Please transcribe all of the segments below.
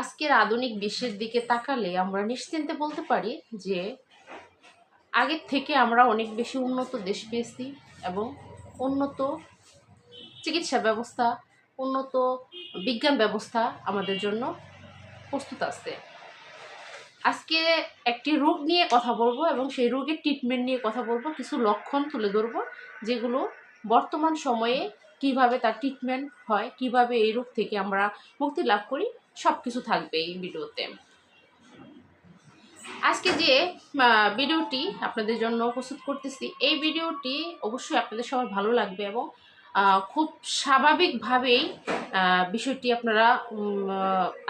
আজকের আধুনিক বিশ্বের দিকে তাকালে আমরা নিশ্চিন্তে বলতে পারি যে আগের থেকে আমরা অনেক বেশি উন্নত দেশ পেয়েছি এবং উন্নত চিকিৎসা ব্যবস্থা, উন্নত বিজ্ঞান ব্যবস্থা আমাদের জন্য প্রস্তুত আছে। আজকে একটি রোগ নিয়ে কথা বলব এবং সেই রোগের ট্রিটমেন্ট নিয়ে কথা বলব, কিছু লক্ষণ তুলে ধরবো যেগুলো বর্তমান সময়ে কীভাবে তার ট্রিটমেন্ট হয়, কীভাবে এই রোগ থেকে আমরা মুক্তি লাভ করি সব কিছু থাকবে এই ভিডিওতে। আজকে যে ভিডিওটি আপনাদের জন্য প্রস্তুত করতেছি, এই ভিডিওটি অবশ্যই আপনাদের সবার ভালো লাগবে এবং খুব স্বাভাবিকভাবেই বিষয়টি আপনারা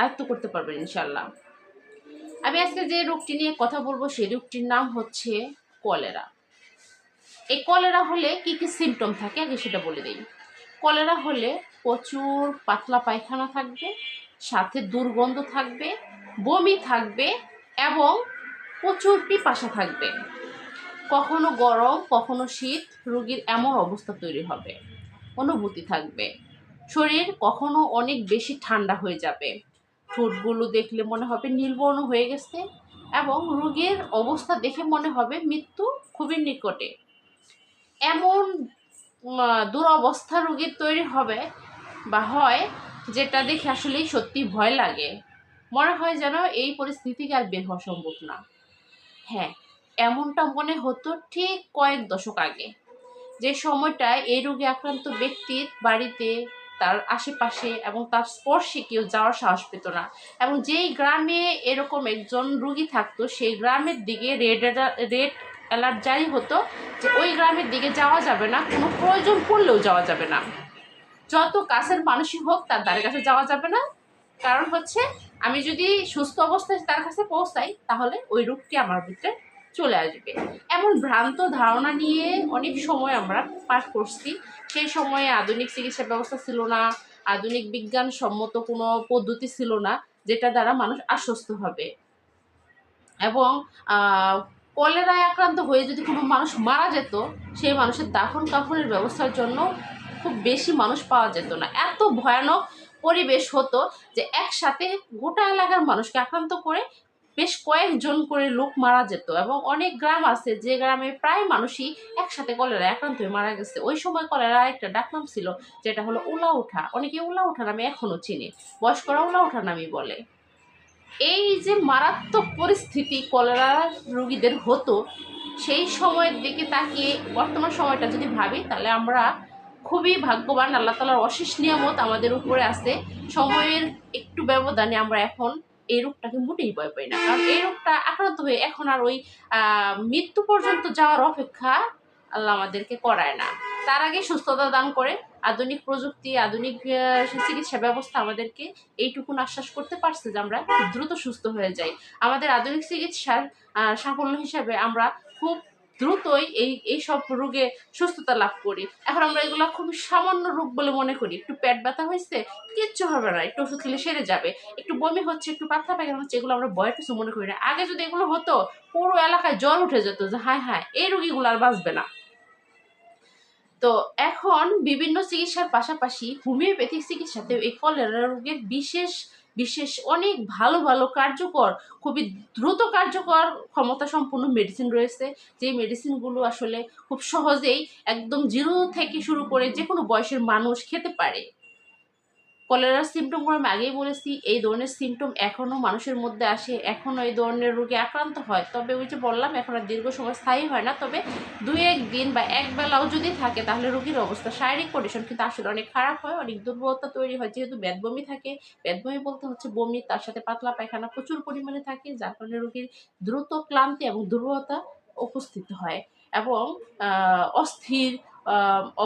আয়ত্ত করতে পারবেন ইনশাল্লাহ আমি আজকে যে রোগটি নিয়ে কথা বলব, সেই রোগটির নাম হচ্ছে কলেরা। এই কলেরা হলে কি কি সিমটম থাকে? আগে সেটা বলে দিই। কলেরা হলে প্রচুর পাতলা পায়খানা থাকবে সাথে দুর্গন্ধ থাকবে, বমি থাকবে এবং প্রচুর পিপাসা থাকবে। কখনো গরম, কখনো শীত, রোগীর এমন অবস্থা তৈরি হবে। অনুভূতি থাকবে। শরীর কখনো অনেক বেশি ঠান্ডা হয়ে যাবে। ঠোঁটগুলো দেখলে মনে হবে নীলবর্ণ হয়ে গেছে এবং রোগীর অবস্থা দেখে মনে হবে মৃত্যু খুবই নিকটে। এমন দুরবস্থা রোগীর তৈরি হবে বা হয় যেটা দেখে আসলেই সত্যি ভয় লাগে। মনে হয় যেন এই পরিস্থিতি থেকে আর বের হওয়া সম্ভব না। হ্যাঁ এমনটা মনে হতো ঠিক কয়েক দশক আগে। যে সময়টায় এই রোগে আক্রান্ত ব্যক্তির বাড়িতে, তার আশেপাশে এবং তার স্পর্শে কেউ যাওয়ার সাহস পেত না। এবং যেই গ্রামে এরকম একজন রুগী থাকতো, সেই গ্রামের দিকে রেড রেড অ্যালার্ট জারি হতো যে, ওই গ্রামের দিকে যাওয়া যাবে না, কোনো প্রয়োজন পড়লেও যাওয়া যাবে না। যত কাছের মানুষই হোক তার দ্বারের কাছে যাওয়া যাবে না। কারণ হচ্ছে, আমি যদি সুস্থ অবস্থায় তার কাছে পৌঁছাই, তাহলে ওই রোগটি আমার ভিতরে চলে আসবে। এমন ভ্রান্ত ধারণা নিয়ে অনেক সময় আমরা পার করছি। সেই সময়ে আধুনিক চিকিৎসা ব্যবস্থা ছিল না, আধুনিক বিজ্ঞান সম্মত কোনো পদ্ধতি ছিল না, যেটা দ্বারা মানুষ আশ্বস্ত হবে। এবং কলেরায় আক্রান্ত হয়ে যদি কোনো মানুষ মারা যেত, সেই মানুষের দাফন কাফনের ব্যবস্থার জন্য খুব বেশি মানুষ পাওয়া যেত না। এত ভয়ানক পরিবেশ হতো যে একসাথে গোটা এলাকার মানুষকে আক্রান্ত করে বেশ কয়েকজন করে লোক মারা যেত এবং অনেক গ্রাম আছে যে গ্রামে প্রায় মানুষই একসাথে কলেরা আক্রান্ত হয়ে মারা গেছে। ওই সময় কলেরা একটা ডাকনাম ছিল, যেটা হলো উলা ওঠা অনেকে উলা ওঠা নামে এখনও চিনে। বয়স্করা উলা ওঠা নামই বলে। এই যে মারাত্মক পরিস্থিতি কলেরা রোগীদের হতো, সেই সময়ের দিকে তাকিয়ে বর্তমান সময়টা যদি ভাবি, তাহলে আমরা খুবই ভাগ্যবান, আল্লাহ তালার অশেষ নিয়ামত আমাদের উপরে আছে। সময়ের একটু ব্যবধানে আমরা এখন এই রোগটাকে মোটেই ভয় পাই না। কারণ এই রোগটা আক্রান্ত হয়ে এখন আর ওই মৃত্যু পর্যন্ত যাওয়ার অপেক্ষা আল্লাহ আমাদেরকে করায় না। তার আগে সুস্থতা দান করে, আধুনিক প্রযুক্তি, আধুনিক চিকিৎসা ব্যবস্থা আমাদেরকে এইটুকুন আশ্বাস করতে পারছে যে আমরা দ্রুত সুস্থ হয়ে যাই। আমাদের আধুনিক চিকিৎসার সাফল্য হিসাবে আমরা খুব দ্রুতই এই এই সব রোগে সুস্থতা লাভ করি। এখন আমরা এগুলো খুবই সামান্য রোগ বলে মনে করি। একটু পেট ব্যথা হয়েছে, কিচ্ছু হবে না, একটু ওষুধ খেলে সেরে যাবে। একটু বমি হচ্ছে, একটু পাতলা পায়খানা হচ্ছে, এগুলো আমরা ভয় কিছু মনে করি না। আগে যদি এগুলো হতো, পুরো এলাকায় জল উঠে যেত যে, হায় হায়, এই রোগীগুলো আর বাঁচবে না। তো এখন বিভিন্ন চিকিৎসার পাশাপাশি হোমিওপ্যাথিক চিকিৎসাতেও এই কলেরা রোগের বিশেষ বিশেষ অনেক ভালো ভালো কার্যকর, খুবই দ্রুত কার্যকর ক্ষমতা সম্পন্ন মেডিসিন রয়েছে। যে মেডিসিনগুলো আসলে খুব সহজেই একদম জিরো থেকে শুরু করে যে কোনো বয়সের মানুষ খেতে পারে। কলেরার সিমটমগুলো আমি আগেই বলেছি, এই ধরনের সিমটম এখনও মানুষের মধ্যে আসে এখনও এই ধরনের রোগে আক্রান্ত হয়। তবে ওই যে বললাম, এখন আর দীর্ঘ সময় স্থায়ী হয় না, তবে দুই এক দিন বা এক বেলাও যদি থাকে, তাহলে রোগীর অবস্থা, শারীরিক কন্ডিশন কিন্তু আসলে অনেক খারাপ হয়, অনেক দুর্বলতা তৈরি হয়, যেহেতু বেদবমি থাকে। বেদবমি বলতে হচ্ছে বমি, তার সাথে পাতলা পায়খানা প্রচুর পরিমাণে থাকে, যার কারণে রোগীর দ্রুত ক্লান্তি এবং দুর্বলতা উপস্থিত হয় এবং অস্থির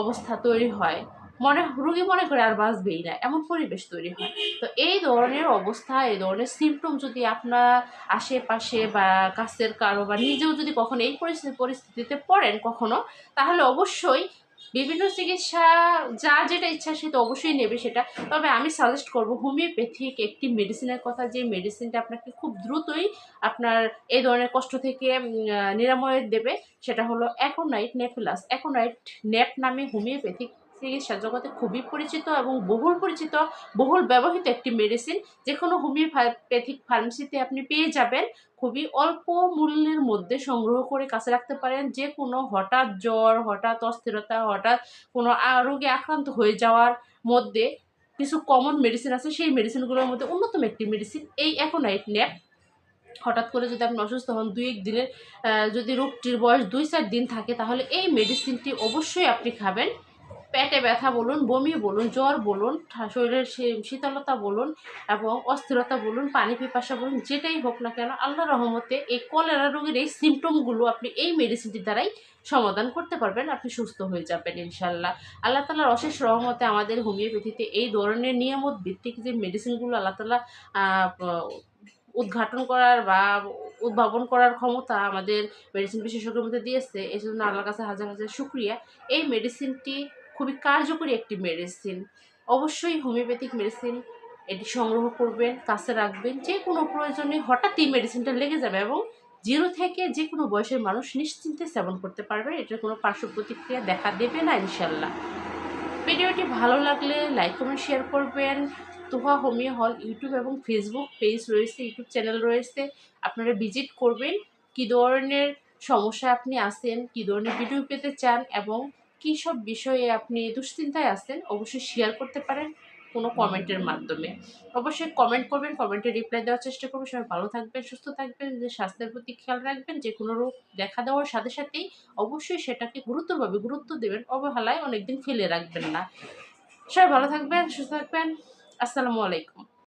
অবস্থা তৈরি হয়। মনে, রুগী মনে করে আর বাঁচবেই না, এমন পরিবেশ তৈরি হয়। তো এই ধরনের অবস্থা, এই ধরনের সিমটম যদি আপনার আশেপাশে বা কাছের কারও বা নিজেও যদি কখনো এই পরিস্থিতি, পরিস্থিতিতে পড়েন কখনো, তাহলে অবশ্যই বিভিন্ন চিকিৎসা, যা যেটা ইচ্ছা সে তো অবশ্যই নেবে সেটা। তবে আমি সাজেস্ট করব হোমিওপ্যাথিক একটি মেডিসিনের কথা, যে মেডিসিনটা আপনাকে খুব দ্রুতই আপনার এই ধরনের কষ্ট থেকে নিরাময় দেবে। সেটা হলো অ্যাকোনাইট নেফিলাস অ্যাকোনাইট নেপ নামে হোমিওপ্যাথিক চিকিৎসা জগতে খুবই পরিচিত এবং বহুল পরিচিত, বহুল ব্যবহৃত একটি মেডিসিন যে কোনো হোমিওপ্যাথিক ফার্মেসিতে আপনি পেয়ে যাবেন। খুবই অল্প মূল্যের মধ্যে সংগ্রহ করে কাছে রাখতে পারেন। যে কোনো হঠাৎ জ্বর, হঠাৎ অস্থিরতা, হঠাৎ কোনো রোগে আক্রান্ত হয়ে যাওয়ার মধ্যে কিছু কমন মেডিসিন আছে। সেই মেডিসিনগুলোর মধ্যে অন্যতম একটি মেডিসিন এই অ্যাকোনাইট ন্যাপ হঠাৎ করে যদি আপনি অসুস্থ হন দুই এক দিনের যদি রোগটির বয়স দুই চার দিন থাকে, তাহলে এই মেডিসিনটি অবশ্যই আপনি খাবেন। পেটে ব্যথা বলুন, বমি বলুন, জ্বর বলুন শরীরের শীতলতা বলুন এবং অস্থিরতা বলুন, পানি পিপাসা বলুন, যেটাই হোক না কেন, আল্লাহ রহমতে এই কলেরা রোগের এই সিমটমগুলো আপনি এই মেডিসিনটি দ্বারাই সমাধান করতে পারবেন, আপনি সুস্থ হয়ে যাবেন ইনশাল্লাহ আল্লাহ তালার অশেষ রহমতে আমাদের হোমিওপ্যাথিতে এই ধরনের নিয়মত ভিত্তিক যে মেডিসিনগুলো আল্লাহ তালা উদ্ঘাটন করার বা উদ্ভাবন করার ক্ষমতা আমাদের মেডিসিন বিশেষজ্ঞের মধ্যে দিয়েছে এই জন্য আল্লাহর কাছে হাজার হাজার শুক্রিয়া। এই মেডিসিনটি খুবই কার্যকরী একটি মেডিসিন অবশ্যই হোমিওপ্যাথিক মেডিসিন এটি সংগ্রহ করবেন, কাছে রাখবেন। যে কোনো প্রয়োজনে হঠাৎই মেডিসিনটা লেগে যাবে এবং জিরো থেকে যে কোনো বয়সের মানুষ নিশ্চিন্তে সেবন করতে পারবে। এটার কোনো পার্শ্ব প্রতিক্রিয়া দেখা দেবে না ইনশাল্লাহ ভিডিওটি ভালো লাগলে লাইক কমেন্ট শেয়ার করবেন। তোহা হোমিও হল ইউটিউব এবং ফেসবুক পেজ রয়েছে, ইউটিউব চ্যানেল রয়েছে। আপনারা ভিজিট করবেন। কী ধরনের সমস্যা আপনি আসেন কী ধরনের ভিডিও পেতে চান এবং কী সব বিষয়ে আপনি দুশ্চিন্তায় আছেন, অবশ্যই শেয়ার করতে পারেন কোনো কমেন্টের মাধ্যমে। অবশ্যই কমেন্ট করবেন কমেন্টে রিপ্লাই দেওয়ার চেষ্টা করবেন সবাই ভালো থাকবেন, সুস্থ থাকবেন নিজের স্বাস্থ্যের প্রতি খেয়াল রাখবেন, যে কোনো রোগ দেখা দেওয়ার সাথে সাথেই অবশ্যই সেটাকে গুরুত্বভাবে গুরুত্ব দেবেন। অবহেলায় অনেকদিন ফেলে রাখবেন না। সবাই ভালো থাকবেন, সুস্থ থাকবেন। আসসালামু আলাইকুম।